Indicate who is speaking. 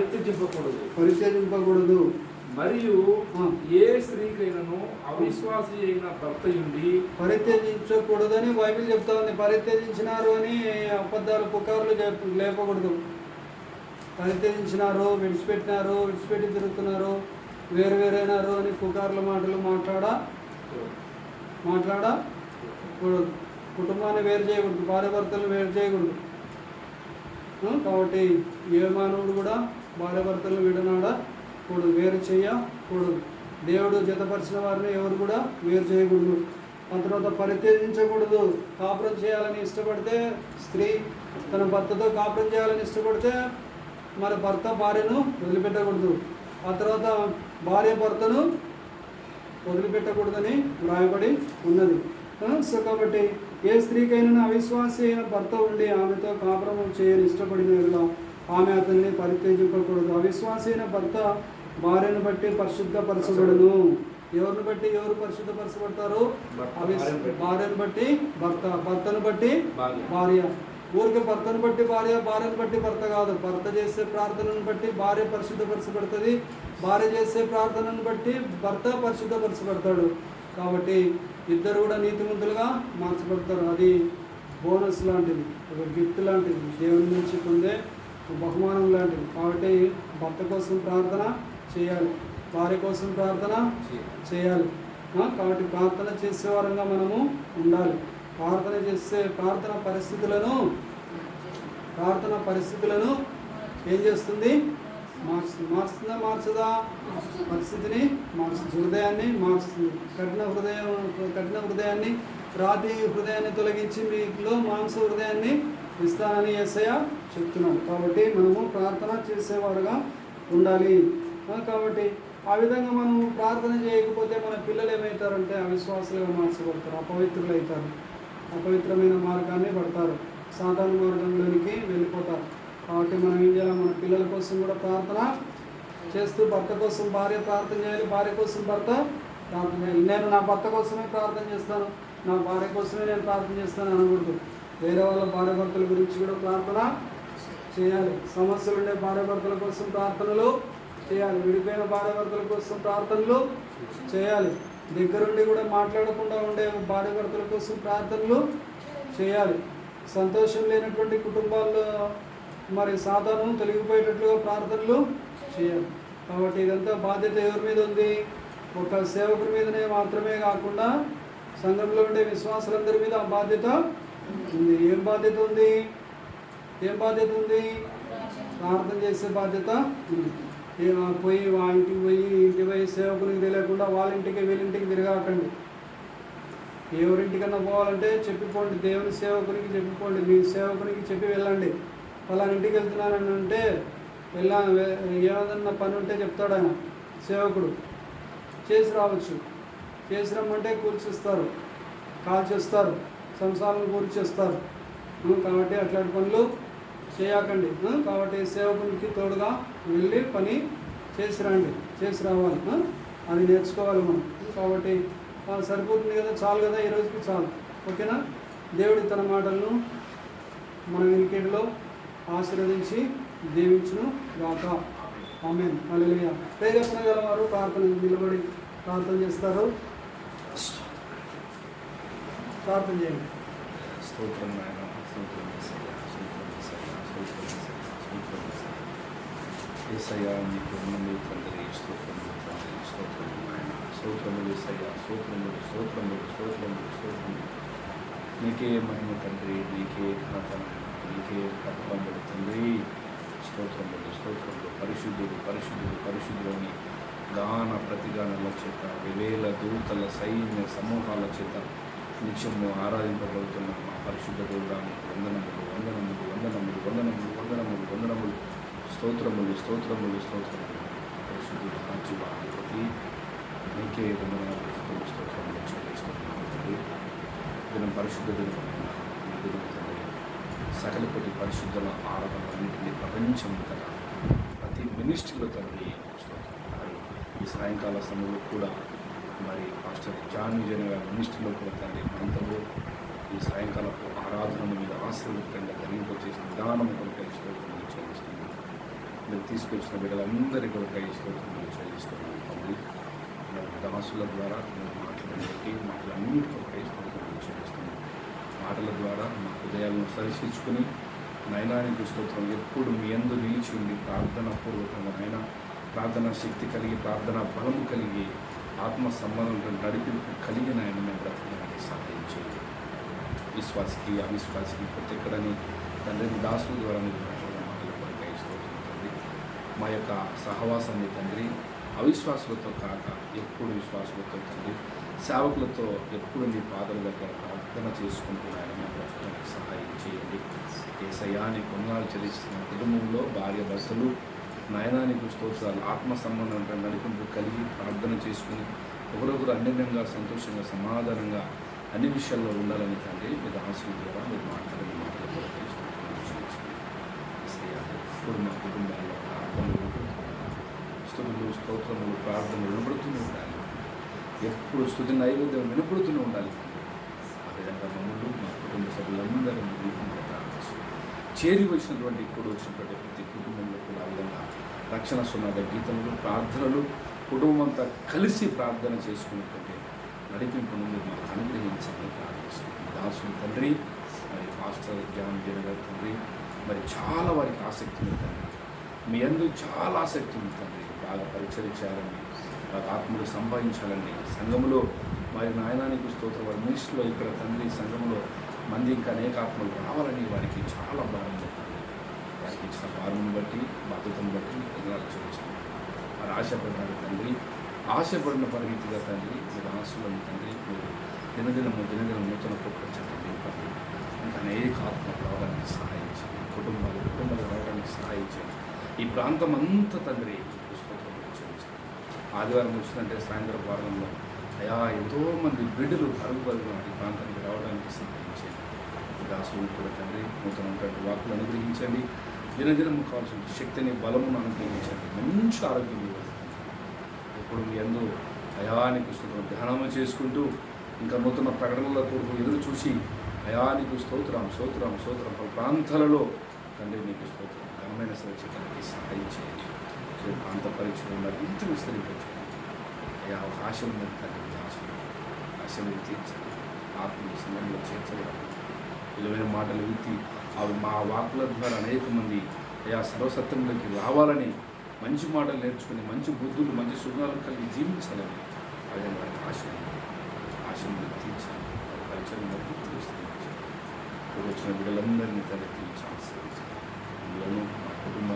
Speaker 1: పరిత్యజింపకూడదు.
Speaker 2: పరిత్యజింపకూడదు.
Speaker 1: మరియు. ఏ స్త్రీకైనను అవిశ్వాసి అయిన భర్త ఉండి
Speaker 2: పరిత్యజించకూడదని బైబిల్ చెప్తా ఉంది. పరిత్యజించినారు అని అబద్ధాలు పుకార్లు లేపకూడదు. పరిత్యజించినారు విడిచిపెట్టినారు విడిచిపెట్టి తిరుగుతున్నారు వేరు వేరైనారు అని పుకార్ల మాటలు మాట్లాడా మాట్లాడా కుటుంబాన్ని వేరు చేయకూడదు. భార్య భర్తలు వేరు చేయకూడదు. కాబట్టి ఏ మానవుడు కూడా భార్య భర్తలను విడనాడా కూడదు వేరు చేయకూడదు దేవుడు జతపరిచిన వారిని ఎవరు కూడా వేరు చేయకూడదు. ఆ తర్వాత పరిత్యజించకూడదు. కాపురం చేయాలని ఇష్టపడితే స్త్రీ తన భర్తతో కాపురం చేయాలని ఇష్టపడితే మరి భర్త భార్యను వదిలిపెట్టకూడదు. ఆ తర్వాత భార్య భర్తను వదిలిపెట్టకూడదని వ్రాయబడి ఉన్నది. సో కాబట్టి ఏ స్త్రీకైనా అవిశ్వాసి అయిన భర్త ఉండి ఆమెతో కాపురం చేయని ఇష్టపడిన ఆమె అతన్ని పరిత్యజింపకూడదు. అవిశ్వాసి అయిన భర్త భార్యను బట్టి పరిశుద్ధపరచబడును ఎవరిని బట్టి ఎవరు పరిశుద్ధపరచబడతారు
Speaker 1: భార్యను బట్టి.
Speaker 2: భర్త భర్తను బట్టి
Speaker 1: భార్య.
Speaker 2: ఊరికి భర్తను బట్టి భార్య భార్యను బట్టి భర్త కాదు. భర్త చేసే ప్రార్థనను బట్టి భార్య పరిశుద్ధపరచబడుతుంది. భార్య చేసే ప్రార్థనను బట్టి భర్త పరిశుద్ధపరచబడతాడు. కాబట్టి ఇద్దరు కూడా నీతిమంతులుగా మార్చబడతారు. అది బోనస్ లాంటిది. ఒక గిఫ్ట్ లాంటిది. దేవుని నుంచి పొందే బహుమానం లాంటిది. కాబట్టి భర్త కోసం ప్రార్థన చేయాలి. భార్య కోసం ప్రార్థన చేయాలి. కాబట్టి ప్రార్థన చేసే వారంగా మనము ఉండాలి. ప్రార్థన చేసే ప్రార్థన పరిస్థితులను ప్రార్థన పరిస్థితులను ఏం చేస్తుంది? మార్చుతుందా మార్చదా? పరిస్థితిని మార్చు హృదయాన్ని మార్చుతుంది కఠిన హృదయం కఠిన హృదయాన్ని రాతి హృదయాన్ని తొలగించి మీలో మాంస హృదయాన్ని ఇస్తానని ఎస్ఐ చెప్తున్నాడు. కాబట్టి మనము ప్రార్థన చేసేవారుగా ఉండాలి. కాబట్టి ఆ విధంగా మనం ప్రార్థన చేయకపోతే మన పిల్లలు ఏమవుతారంటే అవిశ్వాసులుగా మార్చబడతారు అపవిత్రులు అవుతారు అపవిత్రమైన మార్గాన్ని పడతారు. సాధారణ మార్గంలోనికి వెళ్ళిపోతారు. కాబట్టి మనం ఏం చేయాలి? మన పిల్లల కోసం కూడా ప్రార్థన చేస్తూ భర్త కోసం భార్య ప్రార్థన చేయాలి భార్య కోసం భర్త ప్రార్థన చేయాలి. నేను నా భర్త కోసమే ప్రార్థన చేస్తాను నా భార్య కోసమే నేను ప్రార్థన చేస్తాను అనకూడదు. వేరే వాళ్ళ భార్య భర్తల గురించి కూడా ప్రార్థన చేయాలి. సమస్యలు ఉండే భార్య భర్తల కోసం ప్రార్థనలు చేయాలి. విడిపోయిన భార్య భర్తల కోసం ప్రార్థనలు చేయాలి. దగ్గరుండి కూడా మాట్లాడకుండా ఉండే భార్య భర్తల కోసం ప్రార్థనలు చేయాలి. సంతోషం లేనటువంటి కుటుంబాల్లో మరి సాధారణం తొలగిపోయేటట్లుగా ప్రార్థనలు చేయాలి. కాబట్టి ఇదంతా బాధ్యత ఎవరి మీద ఉంది? ఒక సేవకుడి మీదనే మాత్రమే కాకుండా సంఘంలో ఉండే విశ్వాసులందరి మీద ఆ బాధ్యత ఉంది. ఏం బాధ్యత ఉంది? ఏం బాధ్యత ఉంది? ప్రార్థన చేసే బాధ్యత ఉంది. పోయి ఆ ఇంటికి పోయి ఇంటి ఇంటికి పోయి సేవకునికి తెలియకుండా వాళ్ళ ఇంటికి వీళ్ళింటికి తిరగాకండి. ఎవరింటికన్నా పోవాలంటే చెప్పిపోండి. దేవుని సేవకునికి చెప్పిపోండి. మీ సేవకునికి చెప్పి వెళ్ళండి. వాళ్ళ ఇంటికి వెళ్తున్నానని అంటే వెళ్ళాను ఏదన్నా పని ఉంటే చెప్తాడు ఆయన సేవకుడు. చేసి రావచ్చు. చేసి రమ్మంటే కూర్చిస్తారు కాల్చేస్తారు సంసారం కూర్చేస్తారు కాబట్టి అట్లాంటి పనులు చేయకండి. కాబట్టి సేవకునికి తోడుగా వెళ్ళి పని చేసి రండి. చేసి రావాలి. అది నేర్చుకోవాలి మనం. కాబట్టి సరిపోతుంది కదా చాలు కదా ఈ రోజుకి చాలు. ఓకేనా? దేవుడి తన మాటలను మన వినికిడిలో ఆశీర్వదించి దీవించును గాక. ఆమెన్. అలలియ ప్రేరేపణ గల వారు ప్రార్థన నిలబడి ప్రార్థన చేస్తారు. ప్రార్థన చేయండి.
Speaker 3: స్తోత్రం నాయన. స్తోత్రం యేసయ్యా నీకు తండ్రి స్తోత్రములు తండ్రి స్తోత్రములు నాయన. స్తోత్రములు యేసయ్యా స్తోత్రములు స్తోత్రములు స్తోత్రములు స్తోత్రములు నీకే మహిమ తండ్రి. నీకే ఘనత నాయన. నీకే ప్రభావములు తండ్రి స్తోత్రములు స్తోత్రములు. పరిశుద్ధుడు పరిశుద్ధుడు పరిశుద్ధులని గాన ప్రతిగానల చేత వివేల దూతల సైన్య సమూహాల చేత నిత్యము ఆరాధింపబడుతున్న. మా పరిశుద్ధ దేవుడానికి వందనములు వందనములు వందనములు వందనములు వందనములు వందనములు. స్తోత్రములు స్తోత్రములు స్తోత్రములు. పరిశుద్ధుడు రాజ్యవాధిపతి నీకే వందనాలు స్తోత్రములు చెల్లిస్తున్నాము దినం పరిశుద్ధ దినమైన దినం సకల కొద్ది పరిశుద్ధుల ఆరాధనలన్నింటినీ ప్రపంచం కదా ప్రతి మినిస్ట్రీలో తండ్రి ఈ సాయంకాల సమయంలో కూడా మరి మాస్టర్ జాన్ విజయన్ గారి మినిస్ట్రీలో కూడా తండ్రి మంత్రులు ఈ సాయంకాలపు ఆరాధనను మీద ఆశీర్వదంగా ధరింపచేసిన విధానం కొరకై స్తోత్రం చెల్లిస్తున్నాను మీరు తీసుకొచ్చిన బిడ్డలందరి కొరకై స్తోత్రం చెల్లిస్తున్నాను తండ్రి. దాసుల ద్వారా మీరు మాట్లాడేటి మాటలన్నిటి కొరకై స్తోత్రం చెల్లిస్తున్నాను మాటల ద్వారా మా హృదయాలను సరిశించుకుని నయనానికి స్తోత్రం. ఎప్పుడు మీ అందు నిలిచి ఉండి ప్రార్థన పూర్వకంగా నైనా ప్రార్థన శక్తి కలిగి ప్రార్థన బలము కలిగి ఆత్మ సంబంధం నడిపింపు కలిగిన ఆయన మేము బ్రతకడానికి సహాయం విశ్వాసికి అవిశ్వాసికి ప్రత్యేకడని తండ్రి దాసుల ద్వారా మీరు మాట్లాడిన మాటలు కొరకై స్తోత్రం తండ్రి. మా యొక్క సహవాసాన్ని తండ్రి అవిశ్వాసులతో కాక ఎప్పుడు విశ్వాసులతో తండ్రి సేవకులతో ఎప్పుడు నీ పాదల దగ్గర ప్రార్థన చేసుకుంటూ ఆయన మా సహాయం చేయండి. ఏసయాని పొంగాలు చెల్లిస్తున్న కుటుంబంలో భార్య భర్తలు నయనానికి స్తోత్రాలు ఆత్మ సంబంధం నడిపింపు కలిగి ప్రార్థన చేసుకుని ఒకరొకరు అన్యంగా సంతోషంగా సమాధానంగా అన్ని విషయాల్లో ఉండాలని తండ్రి మీరు దాసుల ద్వారా మీరు మాట్లాడిన మాటలు కూడా ఇప్పుడు మా కుటుంబాల్లో ప్రార్థనలు స్థుతులు స్తోత్రములు ప్రార్థనలు వినబడుతూనే ఉండాలి. ఎప్పుడు స్థుతి నైవేద్యం వినపడుతూనే ఉండాలి. ఆ విధంగా మమ్మల్ని మా కుటుంబ సభ్యులందరూ మీ దీపంలో ప్రార్థిస్తూ చేరి వచ్చినటువంటి ఇప్పుడు వచ్చినటువంటి ప్రతి కుటుంబంలో కూడా ఆ విధంగా రక్షణ సునాద గీతములు ప్రార్థనలు కుటుంబం అంతా కలిసి ప్రార్థన చేసుకున్నటువంటి నడిపింపును మీరు మాకు అనుగ్రహించాలని ప్రార్థిస్తున్నాం. దాసుని తండ్రి మరి మాస్టర్ జాన్ జీర గారి తండ్రి మరి చాలా వారికి ఆసక్తి ఉంది తండ్రి. మీ అందరూ చాలా ఆసక్తి ఉంది తండ్రి. బాగా పరిచయం చేయాలని బాగా ఆత్మలు సంపాదించాలని సంఘంలో వారి నాయనానికి స్తోత్ర. వారి మినిస్ట్లో ఇక్కడ తండ్రి సంఘంలో మంది ఇంకా అనేక ఆత్మలు రావాలని వారికి చాలా భారం చెప్పాలి వారికి ఇచ్చిన భారం బట్టి బాధ్యతను బట్టి ప్రజలకు చూపిస్తున్నాం. వారు ఆశపడ్డారు తండ్రి ఆశపడిన పరిమితిగా తండ్రి మీరు ఆశలను తండ్రి మీరు దినదినము దినదినం నూతన కుటుంబం నింపండి ఇంకా అనేక ఆత్మలు రావడానికి సహాయించండి కుటుంబాలు కుటుంబాలు రావడానికి సహాయించండి ఈ ప్రాంతం అంతా తండ్రి పుష్పత్వం ఆదివారం వచ్చిందంటే సాయంత్రం వారంలో అయా ఎంతోమంది బిడ్డలు పరుగు ఈ ప్రాంతానికి రావడానికి సహాయం దాసులు కూడా తండ్రి నూతనటువంటి వాకులు అనుగ్రహించండి. దినదినము కావాల్సిన శక్తిని బలమును అనుగ్రహించండి. మంచి ఆరోగ్యం ఇవ్వండి ఎప్పుడు మీ ఎందో అయానికి స్తోత్రం ధ్యానము చేసుకుంటూ ఇంకా నూతన ప్రకటనల కొరకు ఎదురు చూసి అయానికి స్తోత్రం స్తోత్రం స్తోత్రం పలు ప్రాంతాలలో తండ్రి నీకు స్తోత్రం. ఘనమైన సురక్షితానికి సహాయం చేయండి. ప్రాంత పరీక్షలు మరింత విస్తరింపచేయండి. ఆశ ఉందని తండ్రి దాసులు ఆశ మీరు తీర్చండి ఆత్మ సమయంలో చేర్చబడాలి. విలువైన మాటలు విత్తి అవి మా వాక్కుల ద్వారా అనేక మంది అయా సర్వసత్వంలోకి రావాలని మంచి మాటలు నేర్చుకుని మంచి బుద్ధులు మంచి సుగుణాలు కలిగి జీవించాలని అదే వారికి ఆశ ఉంది. ఆశను తీర్చాలి. పరిచయం వరకు వచ్చిన బిడ్డలందరినీ తల్లి తీర్చాల్సి మా కుటుంబాల